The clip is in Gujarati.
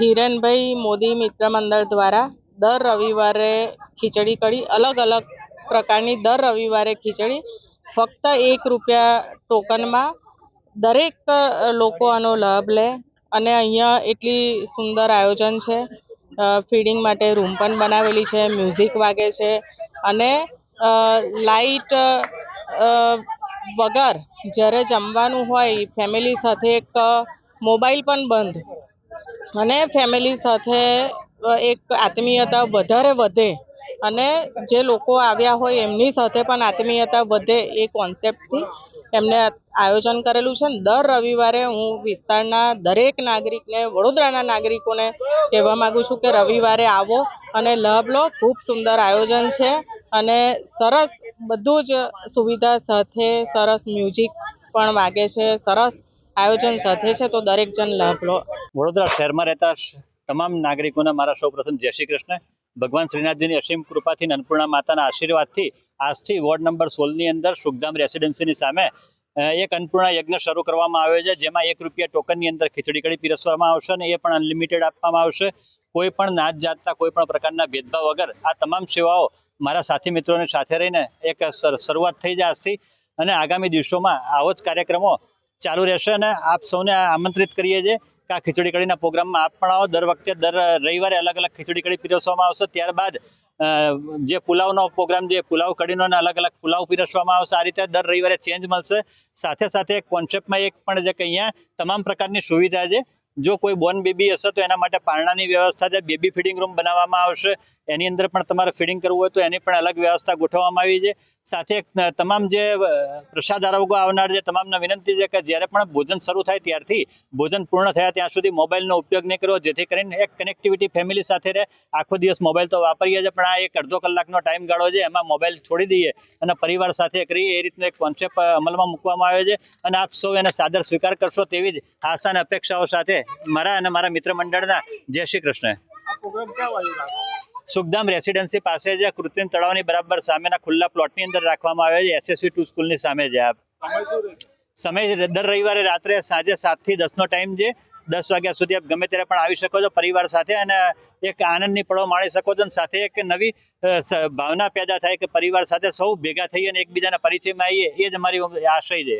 હિરેનભાઈ મોદી મિત્ર મંડળ દ્વારા દર રવિવારે ખીચડી કઢી, અલગ અલગ પ્રકારની દર રવિવારે ખીચડી. ફક્ત એક રૂપિયા ટોકનમાં દરેક લોકો આનો લાભ લે અને અહીંયા એટલી સુંદર આયોજન છે. ફીડિંગ માટે રૂમ પણ બનાવેલી છે, મ્યુઝિક વાગે છે અને લાઇટ વગર જ્યારે જમવાનું હોય, ફેમિલી સાથે એક મોબાઈલ પણ બંધ. અને ફેમિલી સાથે એક આત્મીયતા વધારે વધે. અને જે લોકો આવ્યા હોય એમની સાથે પણ આત્મીયતા વધે એ કોન્સેપ્ટથી એમને આયોજન કરેલું છે. ને દર રવિવારે હું વિસ્તારના દરેક નાગરિકને, વડોદરાના નાગરિકોને કહેવા માગું છું કે રવિવારે આવો અને લાભ લો. ખૂબ સુંદર આયોજન છે અને સરસ બધું જ સુવિધા સાથે સરસ મ્યુઝિક પણ વાગે છે. સરસ આયોજન સાથે છે તો દરેક જણ લાભ લો. વડોદરા શહેરમાં રહેતા તમામ નાગરિકોના મારા સૌપ્રથમ જય શ્રી કૃષ્ણ. ભગવાન શ્રીનાથજીની અસીમ કૃપાથી અન્નપૂર્ણા માતાના આશીર્વાદથી આજથી વોર્ડ નંબર સોળની અંદર સુખધામ રેસિડેન્સીની સામે એક અન્નપૂર્ણા યજ્ઞ શરૂ કરવામાં આવ્યો છે, જેમાં એક રૂપિયા ટોકનની અંદર ખીચડી કડી પીરસવામાં આવશે અને એ પણ અનલિમિટેડ આપવામાં આવશે. કોઈ પણ નાત જાતના કોઈ પણ પ્રકારના ભેદભાવ વગર આ તમામ સેવાઓ મારા સાથી મિત્રોને સાથે રહીને એક શરૂઆત થઈ જાય આજથી. અને આગામી દિવસોમાં આવો જ કાર્યક્રમો ચાલુ રહેશે અને આપ સૌને આમંત્રિત કરીએ છીએ કે આ ખીચડી કઢીના પ્રોગ્રામમાં આપ પણ આવો. દર વખતે, દર રવિવારે અલગ અલગ ખીચડી કઢી પીરસવામાં આવશે. ત્યારબાદ જે પુલાવનો પ્રોગ્રામ જે પુલાવ કઢીનો અલગ અલગ પુલાવ પીરસવામાં આવશે. આ રીતે દર રવિવારે ચેન્જ મળશે. સાથે સાથે કોન્સેપ્ટમાં એક પણ છે કે અહીંયા તમામ પ્રકારની સુવિધા છે. જો કોઈ બોર્ન બેબી હશે તો એના માટે પારણાની વ્યવસ્થા છે, બેબી ફીડિંગ રૂમ બનાવવામાં આવશે. એની અંદર પણ તમારે ફીડિંગ કરવું હોય તો એની પણ અલગ વ્યવસ્થા ગોઠવવામાં આવી છે. સાથે તમામ જે પ્રસાદ આરોગ્ય આવનાર છે, તમામને વિનંતી છે કે જ્યારે પણ ભોજન શરૂ થાય ત્યારથી ભોજન પૂર્ણ થયા ત્યાં સુધી મોબાઈલનો ઉપયોગ નહીં કરવો જેથી કરીને એક કનેક્ટિવિટી ફેમિલી સાથે રહે. આખો દિવસ મોબાઈલ તો વાપરીએ છીએ, પણ આ એક અડધો કલાકનો ટાઈમ ગાળો છે, એમાં મોબાઈલ છોડી દઈએ અને પરિવાર સાથે કરીએ. એ રીતનો એક કોન્સેપ્ટ અમલમાં મૂકવામાં આવ્યો છે. અને આપ સૌ એને સાદર સ્વીકાર કરશો તેવી જ આશા અને અપેક્ષાઓ સાથે મારા અને મારા મિત્ર મંડળના જય શ્રી કૃષ્ણ. સુખધામ રેસિડેન્સી પાસે જે કૃત્રિમ તળાવની બરાબર સામેના ખુલ્લા પ્લોટની અંદર રાખવામાં આવે છે એસએસવી ટુ સ્કૂલની સામે છે આપ સમય દર રવિવારે રાત્રે સાંજે સાતથી દસનો ટાઈમ છે દસ વાગ્યા સુધી આપ ગમે ત્યારે પણ આવી શકો છો પરિવાર સાથે અને એક આનંદની પળો માણી શકો છો અને સાથે એક નવી ભાવના પેદા થાય કે પરિવાર સાથે સૌ ભેગા થઈ અને એકબીજાના પરિચયમાં આવીએ એ જ અમારી આશય છે.